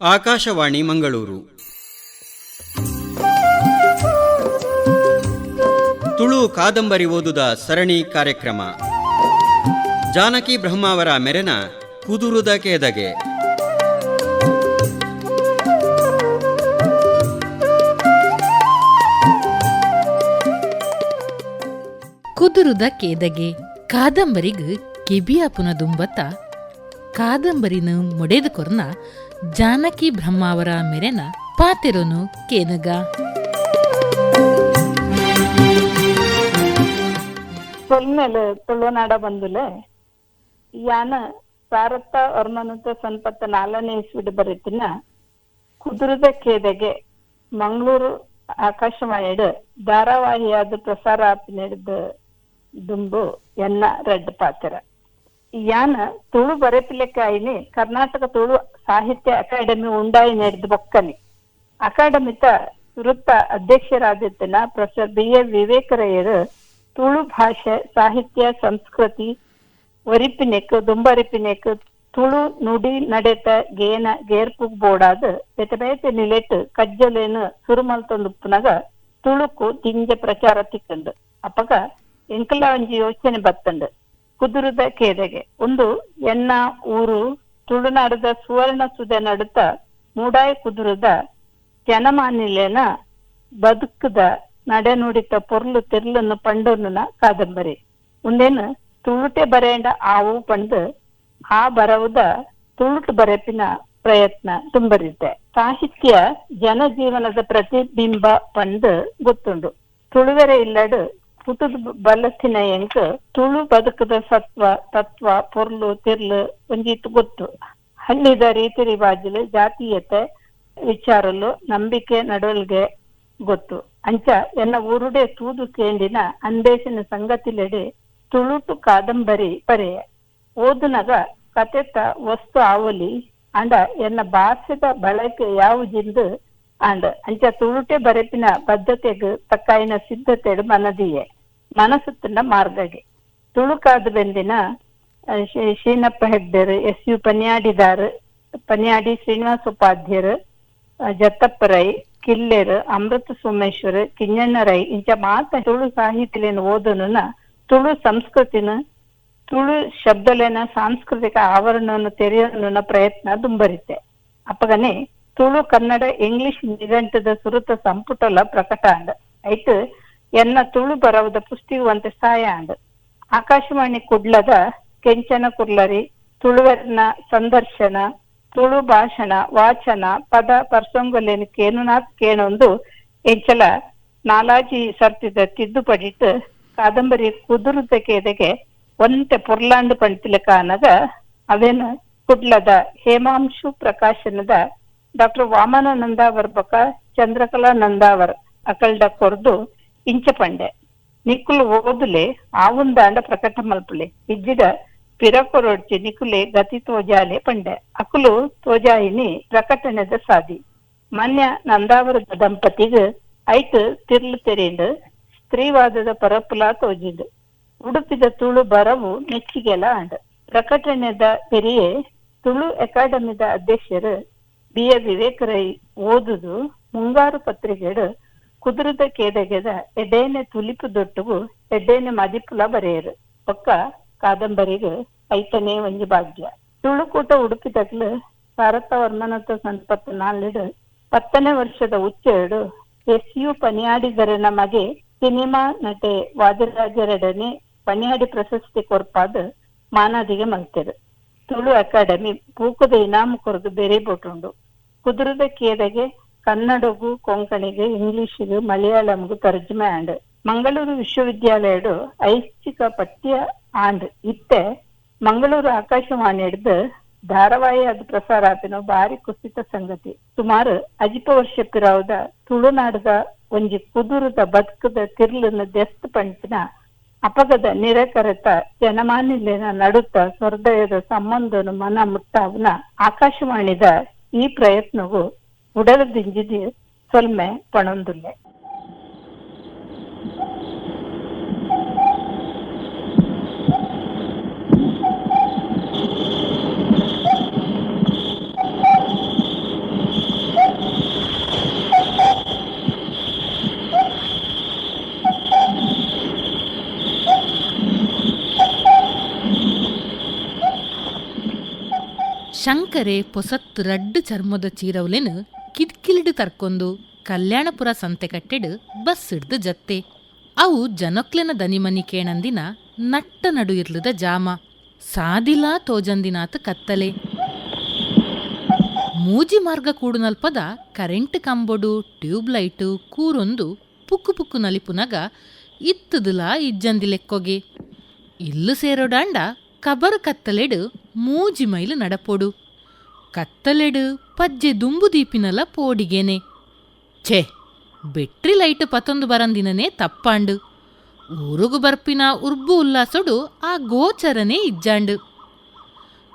ಆಕಾಶವಾಣಿ ಮಂಗಳೂರು. ತುಳು ಕಾದಂಬರಿ ಓದುದ ಸರಣಿ ಕಾರ್ಯಕ್ರಮ. ಜಾನಕಿ ಬ್ರಹ್ಮಾವರ ಮೆರೆನ ಕುದುರುದ ಕೇದಗೆ. ಕುದುರುದ ಕೇದಗೆ ಕಾದಂಬರಿಗ್ ಕೆಬಿಯಾಪುನ ದುಂಬತ್ತ ಕಾದಂಬರಿನ ಮೊಡೆದು ಕೊರ್ನ ಜಾನಕಿ ಬ್ರಹ್ಮಾವರ ಮೆರೆನ ಪಾತಿರನು ಕೇನಗ. ಸೊಲ್ಮೇಲೆ ತುಳುನಾಡ ಬಂದುಲೆ ಯಾನ ಸಾರತ್ತ ಅರ್ಮನಂತ ಸಂಪತ್ತ ನಾಲ್ಕನೇ ಇಸ್ವಿಡ್ ಬರೀತಿನ ಕುದುರದ ಕೇದೆಗೆ ಮಂಗಳೂರು ಆಕಾಶವಾಣಿಡ್ ಧಾರಾವಾಹಿಯಾದ ಪ್ರಸಾರ ಆಪಿನಿಡ್ದ ದುಂಬು ಎನ್ನ ರೆಡ್ ಪಾತ್ರ. ಯಾನ ತುಳು ಬರೆಪಿಲೆಕ್ಕಾಯಿನಿ, ಕರ್ನಾಟಕ ತುಳು ಸಾಹಿತ್ಯ ಅಕಾಡೆಮಿ ಉಂಡಾಯಿ ನಡೆದ ಬೊಕ್ಕನಿ. ಅಕಾಡೆಮಿತ ವೃತ್ತ ಅಧ್ಯಕ್ಷರಾದಿತ್ತನ ಪ್ರೊಫೆಸರ್ ಬಿ ಎ ವಿವೇಕರಯ್ಯರು ತುಳು ಭಾಷೆ, ಸಾಹಿತ್ಯ, ಸಂಸ್ಕೃತಿ ಒರಿಪಿನೆಕ್ ದುಂಬರಿಪಿನೆಕ್, ತುಳು ನುಡಿ ನಡೆತ ಗೇನ ಗೇರ್ಪು ಬೋಡಾದ ಬೇತೆ ಬೇತೆ ನಿಲೆಟ್ ಕಜ್ಜಲೇನು ಸುರುಮಲ್ತೊಂದುಪ್ಪುನಗ ತುಳುಕು ತಿಂಜ ಪ್ರಚಾರ ತಿಕ್ಕಂಡು ಅಪಗ ಎಂಕಲ ಒಂಜಿ ಯೋಚನೆ ಬತ್ತಂಡು ಕುದುರುದ ಕೇದೆಗೆ ಒಂದು ಎನ್ನ, ಊರು ತುಳುನಾಡದ ಸುವರ್ಣ ಸುದೆ ನಡುತ್ತ ಮೂಡಾಯ ಕುದುರದ ಜನಮಾನಿಲೆನ ಬದುಕದ ನಡೆನುಡಿತ ಪೊರ್ಲು ತಿರ್ಲನ್ನು ಪಂಡೋನ ಕಾದಂಬರಿ. ಉಂದೇನು ತುಳುಟೆ ಬರೆಯಂಡ ಆವು ಪಂಡು ಆ ಬರವುದ ತುಳುಟು ಬರೆಪಿನ ಪ್ರಯತ್ನ ತುಂಬರಿದ್ದೆ. ಸಾಹಿತ್ಯ ಜನಜೀವನದ ಪ್ರತಿಬಿಂಬ ಪಂದು ಗೊತ್ತುಂಡು. ತುಳುವೆರೆ ಇಲ್ಲಡು ಪುಟುದು ಬಲತಿನ ಎಂಕ್ ತುಳು ಬದುಕದ ಸತ್ವ, ತತ್ವ, ಪೊರ್ಲು, ತಿರ್ಲು ಒಂಜಿತ್ ಗೊತ್ತು. ಹಳ್ಳಿದ ರೀತಿ ರಿವಾಜಲು ಜಾತೀಯತೆ ವಿಚಾರಲು, ನಂಬಿಕೆ ನಡುವಲ್ಗೆ ಗೊತ್ತು. ಅಂಚ ಎನ್ನ ಊರುಡೆ ತೂದು ಕೇಂದಿನ ಅಂದೇಶಿನ ಸಂಗತಿಲೆಡೆ ತುಳುಟು ಕಾದಂಬರಿ ಪರೆಯ. ಓದುನಗ ಕತೆತ ವಸ್ತು ಆವಲಿ, ಅಂಡ ಎನ್ನ ಭಾಷೆದ ಬಳಕೆ ಯಾವುದಿಂದು ಅಂಡ್ ಅಂಚ ತುಳುಟೆ ಬರೆಪಿನ ಬದ್ಧತೆಗ್ ತಕ್ಕಾಯಿನ ಸಿದ್ಧತೆಡ್ ಮನದಿಯೆ. ಮನಸುತ್ತಿನ ಮಾರ್ಗಗೆ. ತುಳುಕಾದ ಬೆಂದಿನ ಶೀನಪ್ಪ ಹೆಗ್ಡೆರ್ ಎಸ್ ಯು ಪನ್ಯಾಡಿದಾರ್, ಪನ್ಯಾಡಿ ಶ್ರೀನಿವಾಸ ಉಪಾಧ್ಯರ್ ಜತ್ತಪ್ಪರೈ ಕಿಲ್ಲೆರ್, ಅಮೃತ ಸೋಮೇಶ್ವರ್ ಕಿಂಜಣ್ಣ ರೈ, ಇಂಚ ಮಾತ ತುಳು ಸಾಹಿತ್ಯಲೇನು ಓದನು ತುಳು ಸಂಸ್ಕೃತಿನ, ತುಳು ಶಬ್ದಲೇನ ಸಾಂಸ್ಕೃತಿಕ ಆವರಣವನ್ನು ತೆರೆಯೋನ ಪ್ರಯತ್ನ ದುಂಬರಿತೆ. ಅಪ್ಪಗನೆ, ತುಳು ಕನ್ನಡ, ಇಂಗ್ಲಿಷ್ ನಿಘಂಟದ ಸುರುತ ಸಂಪುಟಲ ಪ್ರಕಟ ಅಂಡ ಎನ್ನ ತುಳು ಬರವದ ಪುಸ್ತಿಗುವಂತೆ ಸಹಾಯ ಅಂದ ಆಕಾಶವಾಣಿ ಕುಡ್ಲದ ಕೆಂಚನ ಕುರ್ಲರಿ ತುಳುವರ್ನ ಸಂದರ್ಶನ, ತುಳು ಭಾಷಣ, ವಾಚನ, ಪದ ಪರ್ಸೊಂಗೊಲೆನು ಕೇನುನಾಥ್ ಕೇಣೊಂದು ಎಂಚಲ ನಾಲಾಜಿ ಸರ್ತಿದ ತಿದ್ದುಪಡಿಟ್ ಕಾದಂಬರಿ ಕುದುರದ ಕೇದೆಗೆ ಒಂತೆ ಪುರ್ಲಾಂಡ್ ಪಂಡ್ತಿಲ ಅನ್ನದ ಅವೇನು ಕುಡ್ಲದ ಹೇಮಾಂಶು ಪ್ರಕಾಶನದ ಡಾಕ್ಟರ್ ವಾಮನ ನಂದಾವರ್ ಬಕ ಚಂದ್ರಕಲಾ ನಂದಾವರ್ ಅಕಲ್ಡ ಕೊರ್ದು ಇಂಚ ಪಂಡೆ. ఓదులే ಆವುಂದಾಂಡ ಪ್ರಕಟ ಮಲ್ಪುಲೆ. ಇಜ್ಜಿಡ ಪಿರಕೊರೊಡ್ಚಿ ನಿಕುಲೆ ಗತಿ ತೋಜಾಲೆ ಪಂಡೆ. ಅಕುಲು ತೋಜಾಯಿನಿ ಪ್ರಕಟಣೆದ ಸಾಧಿ ಮನ್ಯ ನಂದಾವರದ ದಂಪತಿಗ್ ಐಟ್ ತಿರ್ಲು ತೆರೆಂಡು ಸ್ತ್ರೀವಾದದ ಪರಪುಲ ತೋಜಿಂಡು ಉಡುಪಿದ ತುಳು ಬರವು ನೆಚ್ಚಿಗೆಲ ಅಂಡ ಪ್ರಕಟಣೆದ ಪೆರಿಯೆ ತುಳು ಅಕಾಡೆಮಿದ ಅಧ್ಯಕ್ಷರು ಬಿ ಎ ವಿವೇಕರೈ ಓದುದು ಮುಂಗಾರು ಪತ್ರಿಕೆಡು ಕುದುರದ ಕೇದಗೆದ ಎಡೇನೆ ತುಲಿಪು ದೊಟ್ಟುಗು ಎಡ್ಡೇನೆ ಮದಿಪುಲ ಬರೆಯರು. ಒಕ್ಕ ಕಾದಂಬರಿಗೆ ಐತನೇ ಒಂಜಿ ಭಾಗ್ಯ. ತುಳುಕೂಟ ಉಡುಪಿದಗ್ಲು ಭಾರತ ವರ್ಮನತ ಸಂಪತ್ತು ನಾಲ್ಡು ಹತ್ತನೇ ವರ್ಷದ ಉಚ್ಚೆರಡು ಎಸ್ ಯು ಪನಿಯಾಡಿದರೆ ನಮಗೆ ಸಿನಿಮಾ ನಟೆ ವಾದಿರಾಜರೆಡನೆ ಪನಿಯಾಡಿ ಪ್ರಶಸ್ತಿ ಕೊರ್ಪಾದ ಮಾನಾದಿಗೆ ಮಲ್ತೆರು. ತುಳು ಅಕಾಡೆಮಿ ಪೂಕದ ಇನಾಮು ಕೊರದು ಬೇರೆ ಬೋಟುಂಡು. ಕುದುರದ ಕೇದಗೆ ಕನ್ನಡಗೂ ಕೊಂಕಣಿಗೆ ಇಂಗ್ಲಿಷ್ಗೆ ಮಲಯಾಳಂಗೂ ತರ್ಜುಮೆ ಆಂಡ್. ಮಂಗಳೂರು ವಿಶ್ವವಿದ್ಯಾಲಯಡು ಐಚ್ಛಿಕ ಪಠ್ಯ ಆಂಡ್. ಇತ್ತೆ ಮಂಗಳೂರು ಆಕಾಶವಾಣಿ ಹಿಡ್ದು ಧಾರಾವಾಹಿ ಅದು ಪ್ರಸಾರ ಆತನೋ ಭಾರಿ ಕುಸಿತ ಸಂಗತಿ. ಸುಮಾರು ಅಜಿಪ ವರ್ಷ ಪಿರಾವುದ ತುಳುನಾಡದ ಒಂಜಿ ಕುದುರದ ಬದುಕದ ತಿರ್ಲನ್ನ ದೆಸ್ತ್ ಪಂಚಿನ ಅಪಗದ ನಿರಕರತ ಜನಮಾನ್ಯನ ನಡುತ್ತ ಸ್ವರ್ದಯದ ಸಂಬಂಧನು ಮನ ಮುಟ್ಟಾವನ ಆಕಾಶವಾಣಿದ ಈ ಪ್ರಯತ್ನವು உடல் ದಿಂಜಿದಿ ಸೊಲ್ಮೆ ಪಣಂದುಲ್ಲೆ ಶಂಕರೆ ಪೊಸತ್ ರಡ್ಡು ಚರ್ಮದ ಚೀರವಲೆನು ಕಿಡ್ಕಿಲಿಡು ತರ್ಕೊಂದು ಕಲ್ಯಾಣಪುರ ಸಂತೆ ಕಟ್ಟೆಡು ಬಸ್ ಹಿಡ್ದು ಜತ್ತೆ. ಅವು ಜನಕ್ಲೆನ ದನಿಮನಿ ಕೇಣಂದಿನ ನಟ್ಟ ನಡು ಇರ್ಲದ ಜಾಮ. ಸಾದಿಲ ತೋಜಂದಿನಾತ ಕತ್ತಲೆ. ಮೂಜಿ ಮಾರ್ಗ ಕೂಡುನಲ್ಪದ ಕರೆಂಟ್ ಕಂಬೊಡು, ಟ್ಯೂಬ್ ಲೈಟು, ಕೂರೊಂದು ಪುಕ್ಕು ಪುಕ್ಕು ನಲಿಪುನಗ ಇತ್ತದಲ ಇಜ್ಜಂದಿ ಲೆಕ್ಕೊಗೆ. ಇಲ್ಲು ಸೇರೋಡಾಂಡ ಕಬರು ಕತ್ತಲೆಡು ಮೂಜಿ ಮೈಲು ನಡಪೊಡು. ಕತ್ತಲೆಡು ಪಜ್ಜೆ ದುಂಬು ದೀಪಿನಲ ಪೋಡಿಗೆನೆ. ಛೇ, ಬೆಟ್ರಿ ಲೈಟ್ ಪತ್ತೊಂದು ಬರಂದಿನನೇ ತಪ್ಪಾಂಡು. ಊರುಗು ಬರ್ಪಿನ ಉರ್ಬು ಉಲ್ಲಾಸೊಡು ಆ ಗೋಚರನೇ ಇಜ್ಜಾಂಡು.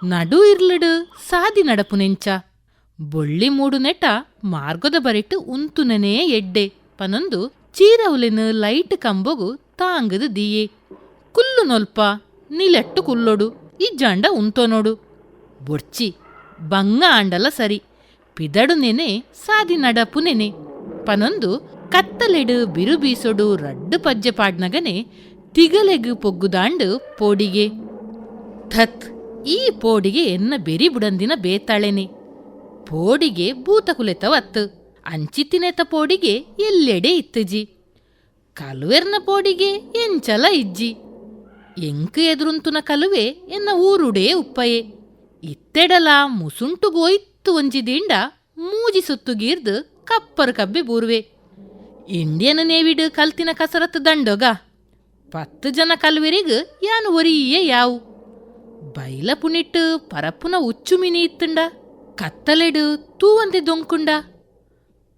ನಡು ಇರ್ಲಡು ಸಾದಿ ನಡಪು ನೆಂಚ. ಬೊಳ್ಳಿ ಮೂಡು ನೆಟ ಮಾರ್ಗದ ಬರಿಟ್ಟು ಉಂತುನನೇ ಎಡ್ಡೆ. ಪನೊಂದು ಚೀರವುಲೆನು ಲೈಟ್ ಕಂಬೊಗು ತಾಂಗದು ದೀಯೆ. ಕುಲ್ಲು ನೊಲ್ಪ, ನಿಲೆಟ್ಟು ಕುಲ್ಲೊಡು, ಇಜ್ಜಾಂಡ ಉಂತೋನೋಡು. ಬೊಡ್ಚಿ ಬಂಗ ಆಂಡಲ ಸರಿ. ಪಿದಡು ನೆನೆ, ಸಾದಿ ನಡಪು ನೆನೆ. ಪನೊಂದು ಕತ್ತಲೆಡು ಬಿರು ಬೀಸೊಡು ರಡ್ಡು ಪಜ್ಜೆ ಪಾಡ್ನಗನೆ ತಿಗಲೆಗು ಪೊಗ್ಗುದಾಂಡು ಪೋಡಿಗೆ. ಥತ್, ಈ ಪೋಡಿಗೆ ಎನ್ನ ಬೆರಿ ಬುಡಂದಿನ ಬೇತಾಳೆನೆ. ಪೋಡಿಗೆ ಭೂತ ಕುಲೆತವತ್ತು ಪೋಡಿಗೆ ಎಲ್ಲೆಡೆ ಇತ್ತಜಿ. ಕಲುವೆರ್ನ ಪೋಡಿಗೆ ಎಂಚಲ ಇಜ್ಜಿ. ಎಂಕು ಎದುರುಂತುನ ಕಲುವೆ ಎನ್ನ ಊರುಡೇ ಉಪ್ಪಯೆ. ಇತ್ತೆಡಲ ಮುಸುಂಟು ಮುಸುಂಟುಗೋಯ್ತು ಒಂಜಿದಿಂಡ ಮೂಜಿ ಸುತ್ತು ಗೀರ್ದು ಕಪ್ಪರು ಕಬ್ಬೆ ಬೂರ್ವೆ. ಇಂಡಿಯನ್ ನೇವಿಡ್ ಕಲ್ತಿನ ಕಸರತ್ತು ದಂಡೊಗ. ಪತ್ತು ಜನ ಕಲ್ವೆರಿಗ್ ಯಾನು ಒರಿಯೇ ಯಾವು. ಬೈಲ ಪುನಿಟ್ಟು ಪರಪ್ಪುನ ಉಚ್ಚು ಮಿನಿ ಇತ್ತುಂಡ. ಕತ್ತಲೆಡು ತೂವಂತೆ ದೊಂಕುಂಡ.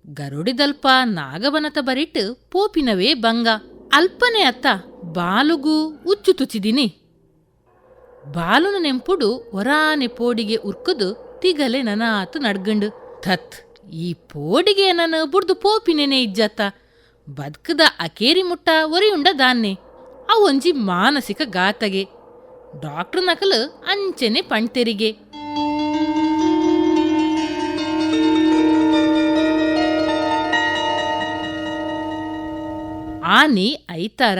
ಗರುಡಿದಲ್ಪ ನಾಗವನತ ಬರಿಟ್ಟು ಪೋಪಿನವೇ ಬಂಗ. ಅಲ್ಪನೆ ಅತ್ತ ಬಾಲುಗೂ ಉಚ್ಚು ತುಚಿದಿನಿ. ಬಾಲುನ ನೆಂಪುಡು ಒರಾನೆ ಪೋಡಿಗೆ ಉರ್ಕುದು ತಿಗಲೆ ನನಾತು ನಡ್ಗಂಡು. ಥತ್, ಈ ಪೋಡಿಗೆ ನನ್ನ ಬುಡ್ದು ಪೋಪಿನೇನೆ ಇಜ್ಜತ್ತ. ಬದ್ಕದ ಅಕೇರಿ ಮುಟ್ಟ ಒರಿಯುಂಡ ದಾನ್ನೆ. ಅವೊಂಜಿ ಮಾನಸಿಕ ಗಾತಗೆ. ಡಾಕ್ಟರ್ ನಕಲು ಅಂಚೆನೆ ಪಣ್ತೆರಿಗೆ. ಆನೆ ಐತಾರ,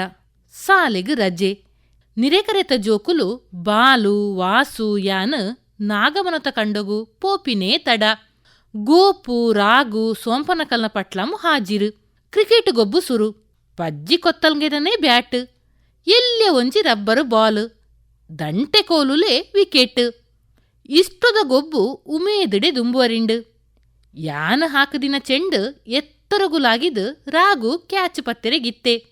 ಸಾಲೆಗೆ ರಜೆ. ನಿರೆಕರೆತ ಜೋಕುಲು ಬಾಲು, ವಾಸು, ಯಾನ್, ನಾಗಮನತ ಕಂಡಗು, ಪೋಪಿನೇ ತಡ. ಗೋಪು, ರಾಗು ಸೋಂಪನಕಲ್ನ ಪಟ್ಲಮು ಹಾಜಿರು. ಕ್ರಿಕೆಟ್ ಗೊಬ್ಬು ಸುರು. ಪಜ್ಜಿ ಕೊತ್ತಲ್ಗೆದನೇ ಬ್ಯಾಟ್. ಎಲ್ಲೆ ಒಂಜಿ ರಬ್ಬರು ಬಾಲ್. ದಂಟೆ ಕೋಲುಲೆ ವಿಕೆಟ್. ಇಷ್ಟದ ಗೊಬ್ಬು ಉಮೇದಿಡೆ ದುಂಬುವರಿಂಡು. ಯಾನ ಹಾಕದಿನ ಚೆಂಡು ಎತ್ತರಗುಲಾಗಿದ್ ರಾಗು ಕ್ಯಾಚ್ ಪತ್ತೆರೆಗಿತ್ತೆ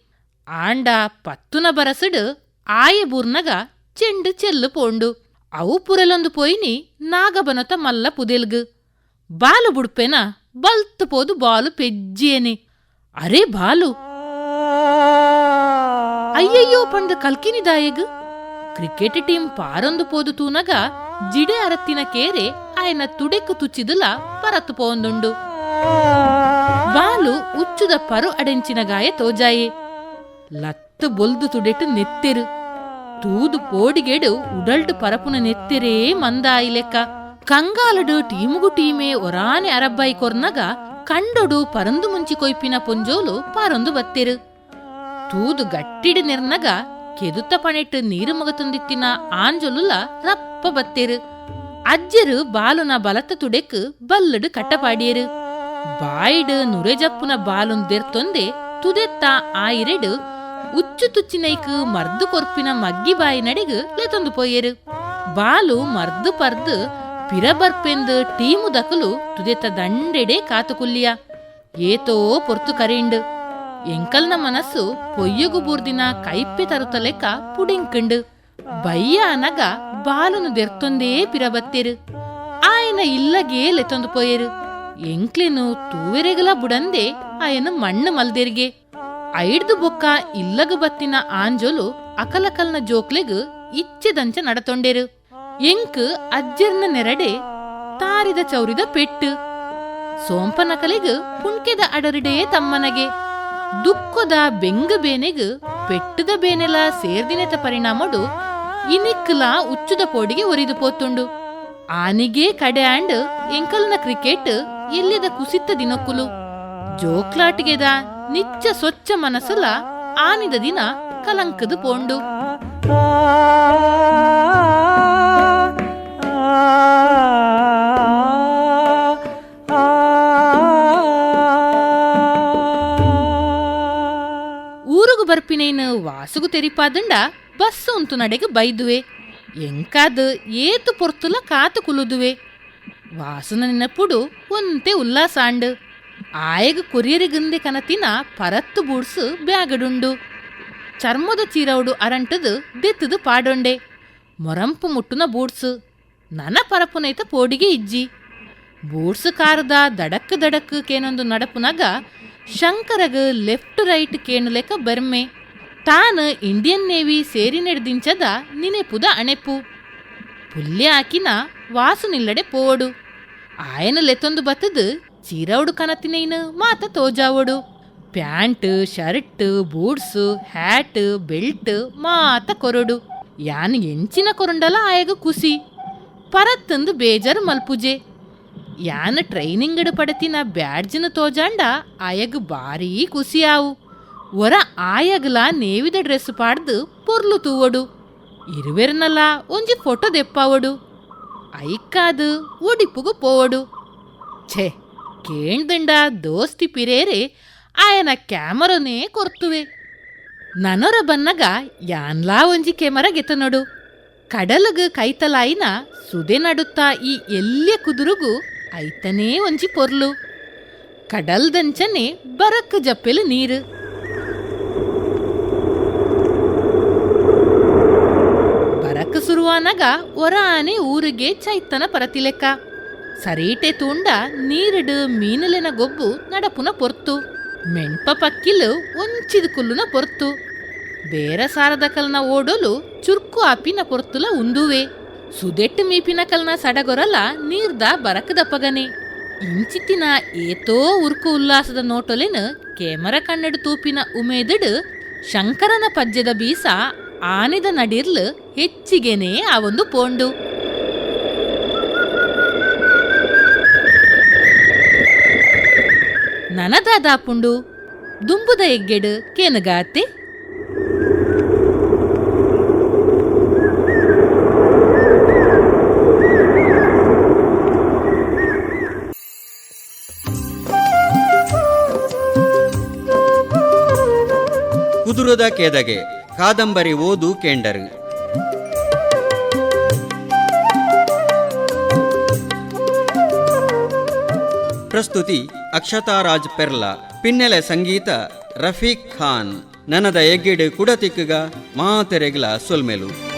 ಆಂಡ ಪತ್ತುನ ಬರಸಡು ಆಯಬೂರ್ನಗ ಚೆಂಡು ಚೆಲ್ಲು ಪೋಂಡು. ಅವು ಪುರೆಲೊಂದು ಪೋಯಿನಿ ನಾಗಬನತ ಮಲ್ಲ ಪುದೆಲ್ಗು. ಬಾಲು ಬುಡ್ಪೆನ ಬಲ್ತು ಪೋದು ಬಾಲು ಪೆಜ್ಜಿಯೇನೆ. ಅರೆ ಬಾಲು. ಅಯ್ಯಯ್ಯೋ ಪಂಡ ಕಲ್ಕಿನಿದಾಯಗ್ ಕ್ರಿಕೆಟ್ ಟೀಮ್ ಪಾರೊಂದು ಪೋದು ತೂನಗ ಜಿಡೆ ಅರತ್ತಿನ ಕೇರೆ ಆಯನ ತುಡೆಕು ತುಚ್ಚಿದುಲ ಪರತ್ತು ಪೋಂದುಂಡು. ಬಾಲು ಉಚ್ಚುದ ಪರು ಅಡೆಂಚಿನ ಗಾಯ ತೋಜಾಯೆ. ಲತ್ತು ಬೊಲ್ದು ತುಡೆಟು ನೆತ್ತೆರು. ತೂದು ಪೋಡಿಗೆಡು ಉಡಲ್ಟು ಪರಪುನ ನೆತ್ತೆರೇ ಮಂದಾಯಿ ಲೆಕ್ಕ. ಕಂಗಾಲಡು ಟೀಮುಗು ಟೀಮೇ ಒರಾನೆ ಅರಬ್ಬಾಯಿ ಕೊರ್ನಗ ಕಂಡೊಡು ಪರಂದು ಮುಂಚಿ ಕೊಯ್ಪಿನ ಪೊಂಜೋಲು ಪಾರೊಂದು ಬತ್ತೆರು. ತೂದು ಗಟ್ಟಿಡು ನಿರ್ನಗ ಕೆದುತ್ತ ಪಣೆಟ್ಟು ನೀರು ಮಗತೊಂದಿತ್ತಿನ ಆಂಜೊಲುಲ ರಪ್ಪ ಬತ್ತೆರು. ಅಜ್ಜರು ಬಾಲುನ ಬಲತ ತುಡೆಕ್ ಬಲ್ಲಡು ಕಟ್ಟಪಾಡಿಯರು. ಬಾಯಿಡು ನುರೆಜಪ್ಪುನ ಬಾಲುನ್ ದೆರ್ತೊಂದೆ ತುದೆತ್ತ ಆಯಿರೆಡು ಮರ್ದು ಕೊರ್ಪಿನ ಮಗ್ಗಿ ಬಾಯಿ ನಡಿಗು ಲೆತೊಂದು ಪೋಯೆರು ಬಾಲು ಮರ್ದು ಪರ್ದು ಪಿರಬರ್ಪೆಂದು ಟೀಮು ದಕಲು ತುದೆತ ದಂಡೆಡೆ ಕಾತುಕುಲ್ಲಿಯ ಏತೋ ಪೊರ್ತು ಕರೆಂಡು. ಎಂಕಲ್ನ ಮನಸ್ಸು ಪೊಯ್ಯುಗು ಬೂರ್ದಿನ ಕೈಪ್ಪೆ ತರುತ್ತ ಲೆಕ್ಕ ಪುಡಿಂಕಂಡು. ಬಯ್ಯ ಅನಗ ಬಾಲನು ದೆರ್ತೊಂದೇ ಪಿರಬತ್ತೆರು. ಆಯನ ಇಲ್ಲಗೇ ಲೆತೊಂದು ಪೋಯೆರು ಎಂಕ್ಲೆನು ತೂವೆರೆಗಲ ಬುಡಂದೆ ಆಯನು ಮಣ್ಣು ಮಲ್ದೆರಿಗೆ. ಐಡ್ದು ಬೊಕ್ಕ ಇಲ್ಲಗ ಬತ್ತಿನ ಆಂಜೋಲು ಅಕಲಕಲ್ನ ಜೋಕ್ಲೆಗ್ ಇಚ್ಛೆದಂಚ ನಡತೊಂಡೆರು. ಎಂಕ್ ಅಜ್ಜರ್ನ ನೆರಡೆ ತಾರಿದ ಚೌರಿದ ಪೆಟ್ಟು. ಸೋಂಪನಕಲೆಗ್ ಪುಣ್ಕೆದ ಅಡರಿಡೆಯೇ ತಮ್ಮನಗೆ. ದುಃಖದ ಬೆಂಗ ಬೇನೆಗ್ ಪೆಟ್ಟದ ಬೇನೆಲ ಸೇರ್ದಿನೆತ ಪರಿಣಾಮಡು ಇನಿಕ್ಲ ಉಚ್ಚುದ ಪೋಡಿಗೆ ಒರಿದು ಪೋತುಂಡು ಆನಿಗೆ ಕಡೆ ಆಂಡ್ ಎಂಕಲ್ನ ಕ್ರಿಕೆಟ್ ಎಲ್ಲಿದ ಕುಸಿತ ದಿನಕ್ಕುಲು. ಜೋಕ್ಲಾಟಿಗೆದ ನಿಚ್ಚ ಸ್ವಚ್ಛ మనసుల ಆನಿದ ದಿನ ಕಲಂಕದು ಪೋಂಡು. ಊರುಗು ಬರ್ಪಿನೇನು ವಾಸುಗು ತೆರಿಪಾದಂಡ ಬಸ್ ಉಂತು ನಡೆಗೆ ಬೈದುವೆ. ಎಂಕಾದ್ ಏತು ಪೊರ್ತುಲ ಕಾತು ಕುಲುದುವೆ. ವಾಸನ ನೆನಪುಡು ಒಂತೆ ಉಲ್ಲಾಸಾಂಡು. ಆಯಗ ಕೊರಿಯರಿಗಂದೆ ಕನತಿನ ಪರತ್ತು ಬೂಡ್ಸು ಬ್ಯಾಗಡುಂಡು. ಚರ್ಮದ ಚೀರವುಡು ಅರಂಟದು ದೆತ್ತದು ಪಾಡೊಂಡೆ. ಮೊರಂಪು ಮುಟ್ಟುನ ಬೂಡ್ಸು. ನನ ಪರಪುನೈತ ಪೋಡಿಗೆ ಇಜ್ಜಿ. ಬೂಡ್ಸು ಕಾರದ ದಡಕ್ ದಡಕ್ ಕೇನೊಂದು ನಡಪುನಗ ಶಂಕರಗ ಲೆಫ್ಟ್ ರೈಟ್ ಕೇನು ಬರ್ಮೆ. ತಾನು ಇಂಡಿಯನ್ ನೇವಿ ಸೇರಿ ನಡೆದಿಂಚದ ನಿನೆಪುದ ಅಣೆಪು. ಪುಲ್ಯ ಹಾಕಿನ ವಾಸು ನಿಲ್ಲಡೆ ಪೋಡು. ಆಯನ ಲೆತ್ತೊಂದು ಬತ್ತದು ಚೀರವುಡು ಕನತಿನೇನು, ಮಾತ ತೋಜಾವಡು. Pant, shirt, boots, hat, belt, ಮಾತ ಕೊರಡು. ಯಾನ್ ಎಂಚಿನ ಕೊರಂಡಲ ಆಯಗ ಕುಸಿ. ಪರತ್ತಂದು ಬೇಜಾರು ಮಲ್ಪುಜೆ. ಯಾನ ಟ್ರೈನಿಂಗ್ ಪಡತಿನ ಬ್ಯಾಡ್ಜಿನ ತೋಜಾಂಡ ಆಯಗ್ ಭಾರೀ ಕುಸಿಯಾವು. ಒರ ಆಯಗ್ಲ ನೇವಿದ ಡ್ರೆಸ್ ಪಾಡ್ದು ಪೊರ್ಲು ತೂವಡು. ಇರುವೆರ್ನಲ್ಲ ಒಂಜಿ ಫೋಟೋ ದೆಪ್ಪಾವಡು. ಐಕ್ಕಾದು ಒಡಿಪುಗು ಪೋವಡು. ಛೇ ಕೇಣ್ದಂಡ ದೋಸ್ತಿ ಪಿರೇರೆ, ಆಯನ ಕ್ಯಾಮರನೇ ಕೊರ್ತುವೆ. ನನರ ಬನ್ನಗ ಯಾನ್ಲಾ ಒಂಜಿ ಕೆಮರ ಗೆತನೊಡು ಕಡಲಗ ಕೈತಲಾಯಿನ ಸುದೆ ನಡುತ್ತಾ ಈ ಎಲ್ಲೆ ಕುದುರುಗು ಐತನೇ ಒಂಜಿ ಪೊರ್ಲು. ಕಡಲ್ದಂಚನೆ ಬರಕ್ ಜಪ್ಪೆಲು ನೀರು. ಬರಕ್ ಸುರುವಾನಗ ಒರ ಆನೆ ಊರಿಗೆ ಚೈತನ ಪರತಿಲೆಕ್ಕ. ಸರೀಟೆ ತೂಂಡ ನೀರಿಡು ಮೀನಲಿನ ಗೊಬ್ಬು ನಡಪುನ ಪೊರ್ತು. ಮೆಣ್ಪ ಪಕ್ಕಿಲು ಒಂಚಿದ ಕುಲ್ಲುನ ಪೊರ್ತು. ಬೇರೆ ಸಾರದ ಕಲ್ನ ಓಡೋಲು ಚುರ್ಕು ಆಪಿನ ಪೊರ್ತುಲ ಉಂದುವೆ. ಸುದೆಟ್ಟು ಮೀಪಿನ ಕಲ್ನ ಸಡಗೊರಲ ನೀರ್ದ ಬರಕದಪ್ಪಗನೆ ಇಂಚಿತ್ತಿನ ಏತೋ ಉರ್ಕು ಉಲ್ಲಾಸದ ನೋಟೊಲೆನ ಕೇಮರ ಕಣ್ಣಡು ತೂಪಿನ ಉಮೇದಡು ಶಂಕರನ ಪದ್ಯದ ಬೀಸ ಆನಿದ ನಡಿರ್ಲು ಹೆಚ್ಚಿಗೆನೇ ಆ ಒಂದು ಪೋಂಡು. ನನದಾದಾಪುಂಡು ದುಂಬುದ ಎಗ್ಗೆಡು ಕೇನಗಾತೆ. ಕುದುರದ ಕೆದಗೆ ಕಾದಂಬರಿ ಓದು ಕೇಂಡರು. ಪ್ರಸ್ತುತಿ ಅಕ್ಷತಾರಾಜ್ ಪೆರ್ಲಾ. ಪಿನ್ನೆಲೆ ಸಂಗೀತ ರಫೀಕ್ ಖಾನ್. ನನದ ಎಗ್ಗಿಡು ಕುಡತಿಕ್ಕಗ ಮಾತೆರೆಗ್ಲ ಸೊಲ್ಮೆಲು.